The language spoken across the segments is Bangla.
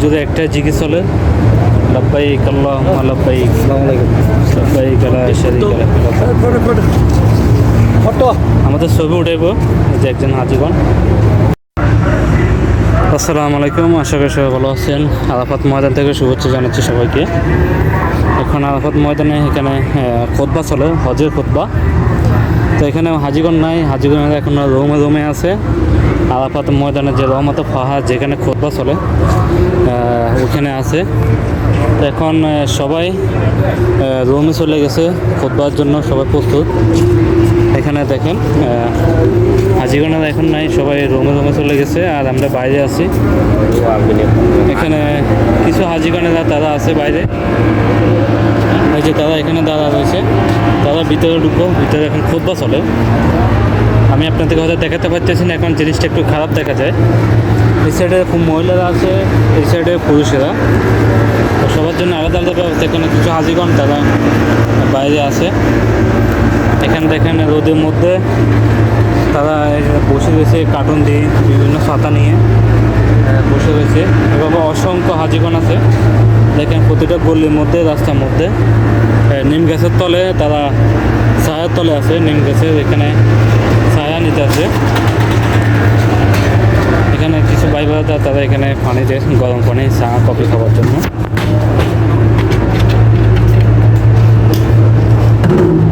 জুড়ে একটা জিজ্ঞেস চলে লব্বাইক আল্লাহুম্মা লব্বাইক। লব্বাইক লা শারীকা। লাক ফটো। আমাদের ছবি উঠাইব যে একজন হাজিগণ। আসসালামু আলাইকুম আশা করি সবাই ভালো আছেন। আরাফাত ময়দান থেকে শুভেচ্ছা জানাচ্ছি সবাইকে। এখন আরাফাত ময়দানে এখানে খোদবা চলে হজের খোদবা। তো এখানে হাজিগণ নাই হাজিগণ এখন রোমে রোমে আছে। আলাপাত ময়দানে যে রহমত ফাহাদ যেখানে খোদবা চলে ওখানে আছে। তো এখন সবাই রোমে চলে গেছে খোদবার জন্য সবাই প্রস্তুত। এখানে দেখেন আহ, এখন নাই সবাই রোমে রোমে চলে গেছে আর আমরা বাইরে আছি। এখানে কিছু হাজিগণেরা তারা আছে বাইরে। এই যে তারা এখানে দাঁড়া রয়েছে তারা ভিতরে ঢুকবো ভিতরে এখন খুদ্া চলে। আমি আপনাদেরকে হয়তো দেখাতে পারতেছি না, এখন জিনিসটা একটু খারাপ দেখা যায়। এই সাইডে খুব মহিলারা আছে, এই সাইডে পুরুষেরা। সবার জন্য আলাদা আলাদা ব্যবস্থা এখানে কিছু হাজিগণ তারা বাইরে আছে। এখানে দেখেন, রোদের মধ্যে তারা বসে রয়েছে কার্টুন দিয়ে, বিভিন্ন ছাতা নিয়ে বসে রয়েছে। এভাবে অসংখ্য হাজিগণ আছে। দেখেন প্রতিটা গলির মধ্যে, রাস্তার মধ্যে নিম গাছের তলে তারা ছায়ার তলে আছে, নিম গাছের এখানে ছায়া নিতে আছে। এখানে কিছু ভাই তারা এখানে পানি দেয়, গরম পানি, চা, কফি খাওয়ার জন্য।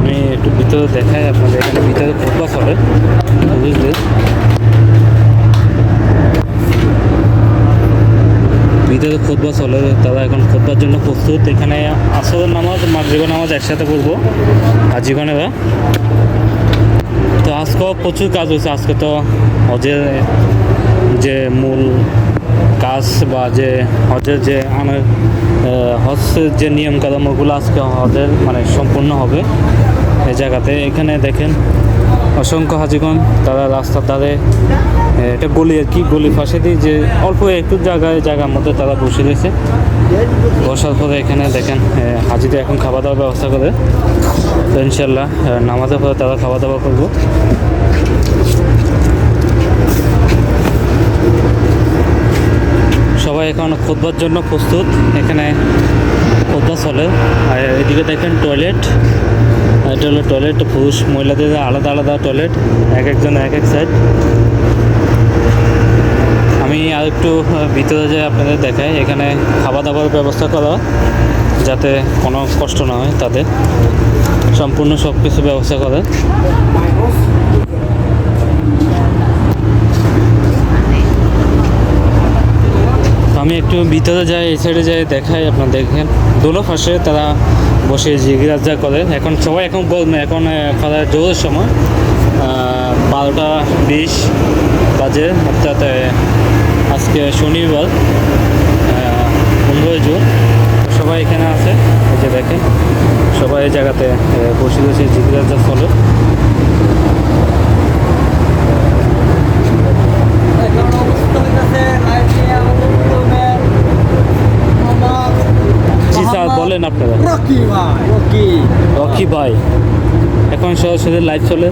আমি একটু ভিতরে দেখাই, আপনাদের এখানে ভিতরে ফুটবল চলে বুঝলে? ভিতরে খুতবা চলে তারা এখন খুতবার জন্য প্রস্তুত। এখানে আসরের নামাজ, মাগরিবের নামাজ একসাথে পড়ব। আজীবনেরা তো আজকেও প্রচুর কাজ হয়েছে। আজকে তো হজের যে মূল কাজ বা যে হজের যে আনার হজের যে নিয়ম কানুন ওগুলো আজকে হজের মানে সম্পূর্ণ হবে। এই জায়গাতে এখানে দেখেন অসংখ্য হাজিগণ, তারা রাস্তার ধারে একটা গলি আর কি গলি ফাঁসে দিয়ে যে অল্প একটু জায়গায় জায়গার মধ্যে তারা বসে রয়েছে। বসার পরে এখানে দেখেন হাজিদের এখন খাওয়া দাওয়ার ব্যবস্থা করে। তো ইনশাল্লাহ নামাজের পরে তারা খাওয়া দাওয়া করব। এখন খুদবার জন্য প্রস্তুত। এখানে খুদবা চলে। আর এদিকে দেখেন টয়লেট এটা হলো টয়লেট পুরুষ মহিলাদের আলাদা আলাদা টয়লেট এক একজন এক এক সাইড আমি আর একটু ভিতরে যে আপনাদের দেখাই। এখানে খাওয়া দাওয়ার ব্যবস্থা করা, যাতে কোনো কষ্ট না হয় তাদের। সম্পূর্ণ সব কিছু ব্যবস্থা করে। আমি একটু ভিতরে যাই, এই সাইডে যাই, দেখাই আপনার দেখেন দোনো পাশে তারা বসে জিজ্ঞাসা করে। এখন সবাই এখন বলবে এখন খাওয়া জোরের সময়। বারোটা বিশ বাজে, অর্থাৎ আজকে শনিবার পনেরোই জুন। সবাই এখানে আছে, এই যে দেখেন, সবাই এই জায়গাতে বসে বসে জিজ্ঞাসা চলে রকি ভাই রকি। রকি ভাই। এখন সরাসরি লাইভ চলে।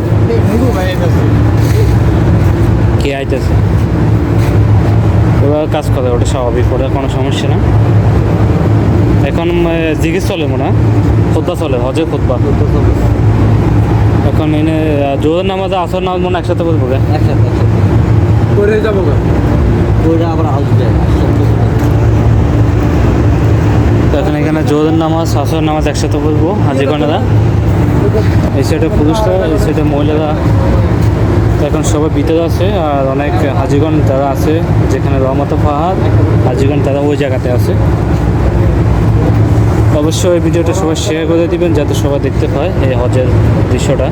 কে আইতেছে? ওরা কাজ করে ওটা স্বাভাবিক ওটা কোনো সমস্যা না। এখন জিজ্ঞেস চলে মনে হয়। খোদ্া চলে হজে খোদ্া। এখন এনে জোরের নামাজ আসর নামাজ মনে একসাথে গে? একসাথে একসাথে। করে যাব ওইটা আবার আসবে তো এখন এখানে জোরের নামাজ আসর নামাজ একসাথে বলব হাজিগণেরা এই সাইডে পুরুষরা এই সাইডে মহিলারা তো এখন সবাই ভিতরে আছে, আর অনেক হাজিগণ তারা আছে, যেখানে রহমত পাহাড় হাজিগণ তারা ওই জায়গাতে আছে। অবশ্যই এই ভিডিওটা সবাই শেয়ার করে দিবেন, যাতে সবাই দেখতে পায় এই হজের দৃশ্যটা।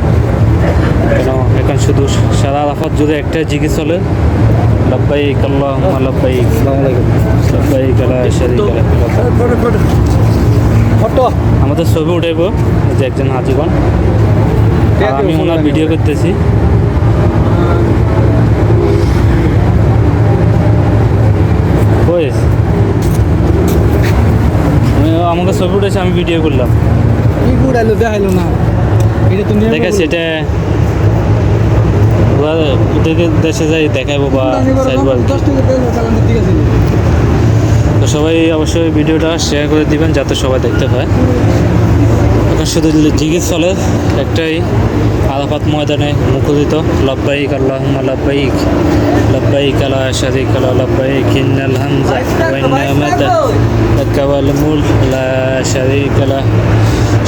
কেন, এখন শুধু আরাফাত জুড়ে একটাই জিজ্ঞেস চলে লব্বাইক লব্বাইক। লব্বাইক শারীকা ফটো আমাদের ছবি উঠাইব যে একজন হাজিগণ। আর আমি ওনার ভিডিও করতেছি। আমাকে ছবি উঠেছে আমি ভিডিও করলাম। দেখাইলো না। এটা ওরা দেশে যাই, দেখাইবো বা চাইব আর তো সবাই অবশ্যই ভিডিওটা শেয়ার করে দিবেন যাতে সবাই দেখতে পায়। এখন শুধু জিজ্ঞেস চলে, একটাই আলাপাত ময়দানে মুখরিত। লব্বাইক আল্লাহুম্মা লব্বাইক লব্বাইক আলা শারিক আলা লব্বাইক, ইন্নাল হামজা ওয়া লাকা ওয়াল মুলক, লা শারিক খেলা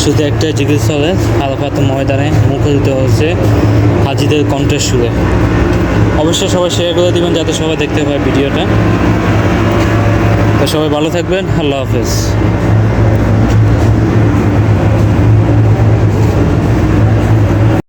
শুধু একটা জিজ্ঞেস চলে আলাপাত ময়দানে মুখরিত হচ্ছে হাজিদের কণ্ঠের সুরে। অবশ্যই সবাই শেয়ার করে দেবেন যাতে সবাই দেখতে পায় ভিডিওটা। তো সবাই ভালো থাকবেন, আল্লাহ হাফেজ।